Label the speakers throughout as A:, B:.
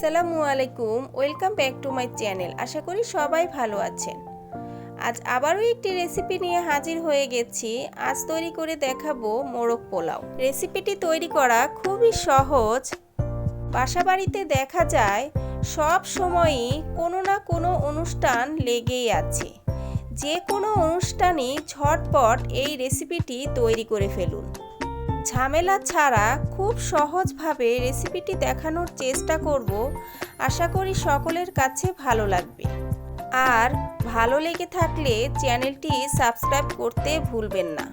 A: আসসালামু আলাইকুম, welcome back to my channel. আশা করি সবাই ভালো আছেন। আজ আবারও একটি রেসিপি নিয়ে হাজির হয়ে গেছি। আজ তৈরি করে দেখাবো মোরগ পোলাও। রেসিপিটি তৈরি করা খুবই সহজ। বাসাবাড়িতে দেখা যায়, সব সময়ই কোনো না কোনো অনুষ্ঠান লেগেই আছে। যে কোনো অনুষ্ঠানই ঝটপট এই রেসিপিটি তৈরি করে ফেলুন। ঝামেলা ছাড়া খুব সহজভাবে রেসিপিটি দেখানোর চেষ্টা করব। আশা করি সকলের কাছে ভালো লাগবে। আর ভালো লেগে থাকলে চ্যানেলটি সাবস্ক্রাইব করতে ভুলবেন না।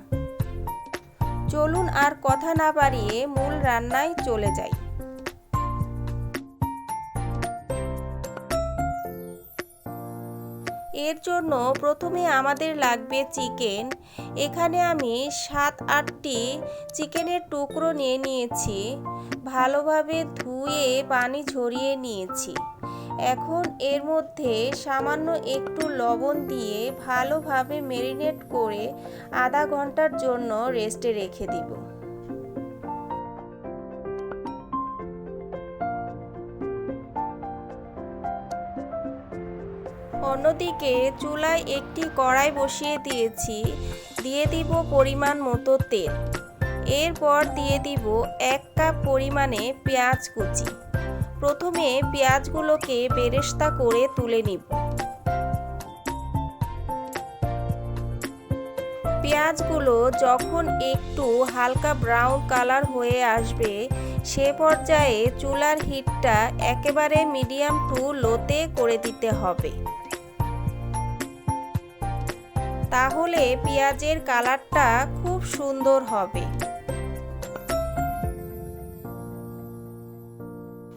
A: চলুন আর কথা না বাড়িয়ে মূল রান্নায় চলে যাই। এর জন্য প্রথমে আমাদের লাগবে চিকেন। এখানে আমি সাত, আটটি চিকেনের টুকরো নিয়ে নিয়েছি। ভালোভাবে ধুয়ে পানি ঝরিয়ে নিয়েছি। এখন এর মধ্যে সামান্য একটু লবণ দিয়ে ভালোভাবে মেরিনেট করে আধা ঘণ্টার জন্য রেস্টে রেখে দিব। অন্যদিকে চুলায় একটি কড়াই বসিয়ে দিয়েছি। দিয়ে দিব পরিমাণ মতো তেল। এরপর দিয়ে দিব এক কাপ পরিমাণে পেঁয়াজ কুচি। প্রথমে পেঁয়াজগুলোকে বেরেস্তা করে তুলে নিব। পেঁয়াজগুলো যখন একটু হালকা ব্রাউন কালার হয়ে আসবে, সে পর্যায়ে চুলার হিটটা একেবারে মিডিয়াম টু লোতে করে দিতে হবে। তাহলে পেঁয়াজের কালারটা খুব সুন্দর হবে।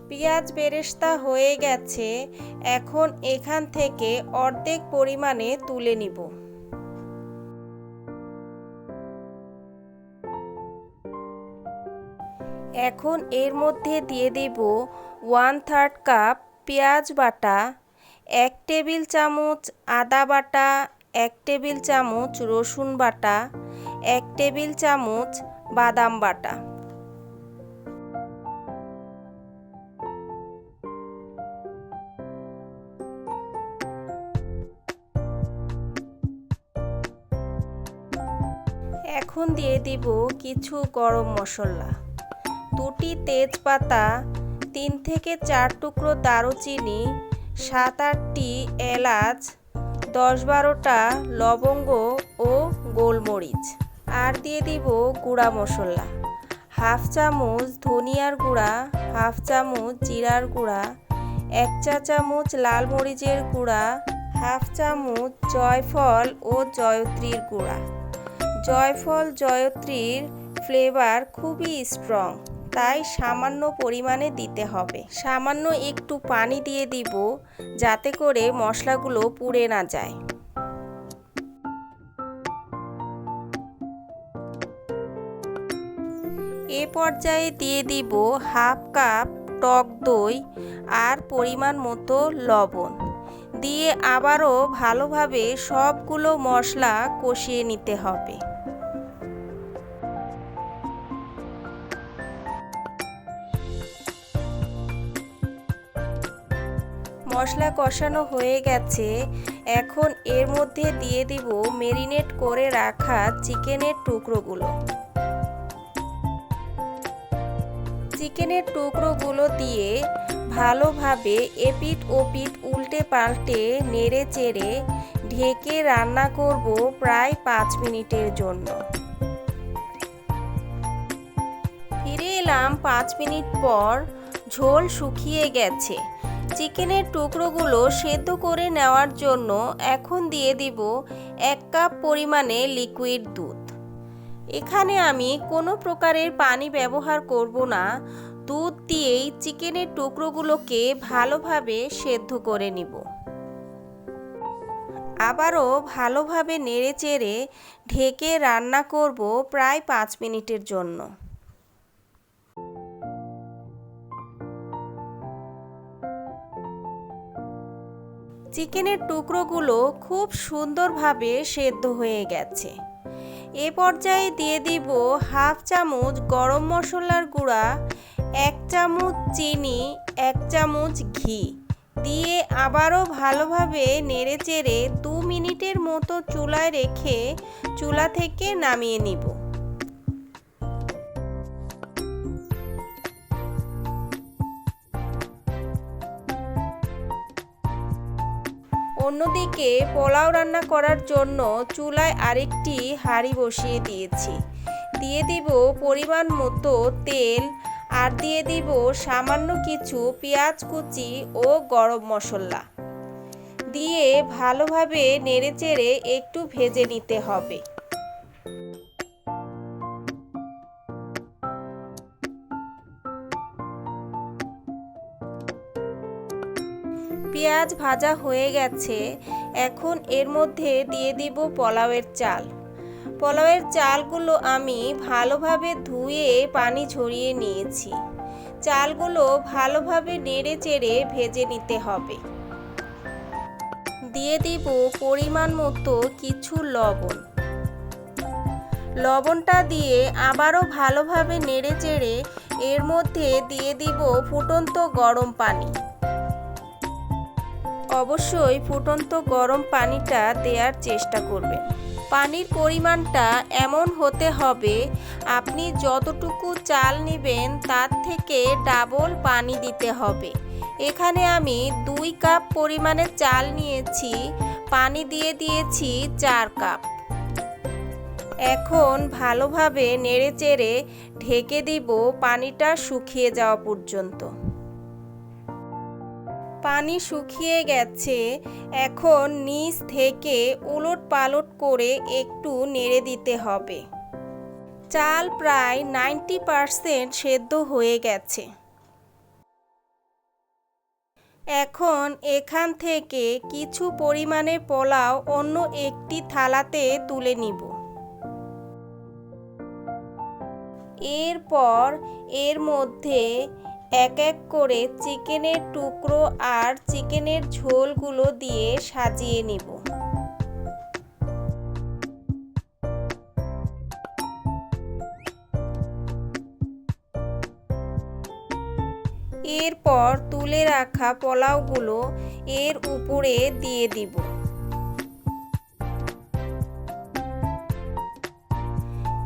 A: পেঁয়াজ বেরেস্তা হয়ে গেছে, এখন এখান থেকে অর্ধেক পরিমাণে তুলে নিব। এখন এর মধ্যে দিয়ে দেব ওয়ান থার্ড কাপ পেঁয়াজ বাটা, এক টেবিল চামচ আদা বাটা এক টেবিল চামচ রসুন বাটা, এক টেবিল চামচ বাদাম বাটা। এখন দিয়ে দিব কিছু গরম মশলা। দুটি তেজপাতা, তিন থেকে চার টুকরো দারুচিনি, সাত আটটি এলাচ দশ বারোটা লবঙ্গ ও গোলমরিচ। আর দিয়ে দিব গুঁড়া মশলা। হাফ চামচ ধনিয়ার গুঁড়া, হাফ চামচ জিরার গুঁড়া, এক চা চামচ লাল মরিচের গুঁড়া, হাফ চামচ জয়ফল ও জয়ত্রীর গুঁড়া। জয়ফল, জয়ত্রীর ফ্লেভার খুবই স্ট্রং তাই সামান্য পরিমাণে দিতে হবে। সামান্য একটু পানি দিয়ে দিব যাতে করে মশলাগুলো পুড়ে না যায়। এ পর্যায়ে দিয়ে দিব হাফ কাপ টক দই আর পরিমাণ মতো লবণ। দিয়ে আবারও ভালোভাবে সবগুলো মশলা কষিয়ে নিতে হবে। মশলা কষানো হয়ে গেছে। এখন এর মধ্যে দিয়ে দিব মেরিনেট করে রাখা চিকেনের টুকরোগুলো। চিকেনের টুকরোগুলো দিয়ে ভালোভাবে এপিট ওপিট উল্টে পাল্টে নেড়ে চেড়ে ঢেকে রান্না করব প্রায় পাঁচ মিনিটের জন্য। ফিরে এলাম পাঁচ মিনিট পর ঝোল শুকিয়ে গেছে। চিকেনের টুকরোগুলো সেদ্ধ করে নেওয়ার জন্য এখন দিয়ে দিব এক কাপ পরিমাণে লিকুইড দুধ। এখানে আমি কোনো প্রকারের পানি ব্যবহার করব না। দুধ দিয়েই চিকেনের টুকরোগুলোকে ভালোভাবে সেদ্ধ করে নিব। আবারও ভালোভাবে নেড়ে চেড়ে ঢেকে রান্না করব প্রায় পাঁচ মিনিটের জন্য। চিকেনের টুকরোগুলো খুব সুন্দরভাবে সেদ্ধ হয়ে গেছে। এ পর্যায়ে দিয়ে দিব হাফ চামচ গরম মশলার গুঁড়া, এক চামচ চিনি, এক চামচ ঘি। দিয়ে আবারও ভালোভাবে নেড়েচেড়ে দু মিনিটের মতো চুলায় রেখে চুলা থেকে নামিয়ে নিব। অন্যদিকে পোলাও রান্না করার জন্য চুলায় আরেকটি হাঁড়ি বসিয়ে দিয়েছি। দিয়ে দিব পরিমাণ মতো তেল আর দিয়ে দিব সামান্য কিছু পেঁয়াজ কুচি ও গরম মশলা। দিয়ে ভালোভাবে নেড়েচেড়ে একটু ভেজে নিতে হবে। পেঁয়াজ ভাজা হয়ে গেছে, এখন এর মধ্যে দিয়ে দিব পোলাওয়ের চাল। পোলাওয়ের চালগুলো আমি ভালোভাবে ধুয়ে পানি ঝরিয়ে নিয়েছি। চালগুলো ভালোভাবে নেড়ে চেড়ে ভেজে নিতে হবে। দিয়ে দিব পরিমাণ মতো কিছু লবণ। লবণটা দিয়ে আবারও ভালোভাবে নেড়ে চেড়ে এর মধ্যে দিয়ে দিব ফুটন্ত গরম পানি। অবশ্যই ফুটন্ত গরম পানিটা দেওয়ার চেষ্টা করবেন। পানির পরিমাণটা এমন হতে হবে, আপনি যতটুকু চাল নেবেন তার থেকে ডাবল পানি দিতে হবে। এখানে আমি দুই কাপ পরিমাণে চাল নিয়েছি, পানি দিয়ে দিয়েছি চার কাপ। এখন ভালোভাবে নেড়েচেড়ে ঢেকে দিব, পানিটা শুকিয়ে যাওয়া পর্যন্ত। পানি শুকিয়ে গেছে, এখন নিচ থেকে উলট পালট করে একটু নেড়ে দিতে হবে। চাল প্রায় নাইনটি পারসেন্ট সেদ্ধ হয়ে গেছে। এখন এখান থেকে কিছু পরিমাণে পোলাও অন্য একটি থালাতে তুলে নিব। এরপর এর মধ্যে এক এক করে চিকেনের টুকরো আর চিকেনের ঝোলগুলো দিয়ে সাজিয়ে নিব। এরপর তুলে রাখা পোলাওগুলো এর উপরে দিয়ে দিব।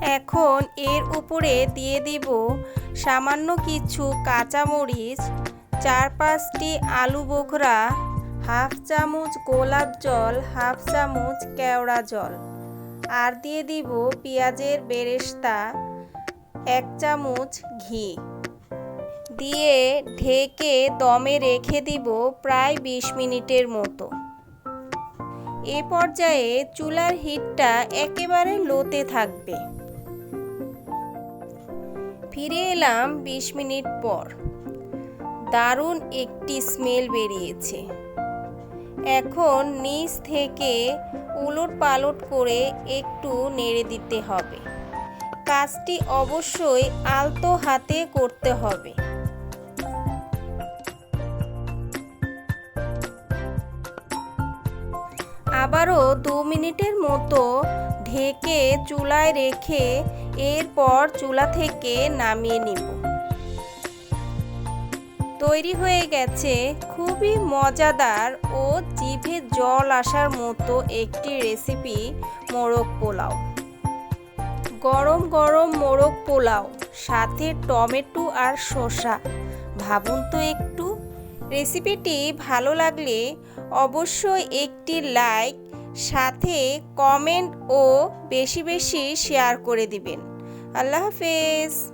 A: এখন এর উপরে দিয়ে দিব সামান্য কিছু কাঁচামরিচ, চার পাঁচটি আলু বোখরা, হাফ চামচ গোলাপ জল, হাফ চামচ কেওড়া জল। আর দিয়ে দিব পেঁয়াজের বেরেস্তা, এক চামচ ঘি। দিয়ে ঢেকে দমে রেখে দিব প্রায় বিশ মিনিটের মতো। এ পর্যায়ে চুলার হিটটা একেবারে লোতে থাকবে। ফিরে এলাম বিশ মিনিট পর। দারুণ একটি স্মেল বেরিয়েছে। এখন নিচ থেকে উলট পালট করে একটু নেড়ে দিতে হবে। কাজটি অবশ্যই আলতো হাতে করতে হবে। আবারও দু মিনিটের মতো ঢেকে চুলায় রেখে এরপর চুলা থেকে নামিয়ে নিব। তৈরি হয়ে গেছে খুবই মজাদার ও জিভে জল আসার মতো একটি রেসিপি মোরগ পোলাও। গরম গরম মোরগ পোলাও, সাথে টমেটো আর শসা। ভাবুন তো একটু। রেসিপিটি ভালো লাগলে অবশ্যই একটি লাইক সাথে কমেন্ট ও বেশি বেশি শেয়ার করে দিবেন। আল্লাহ হাফেজ।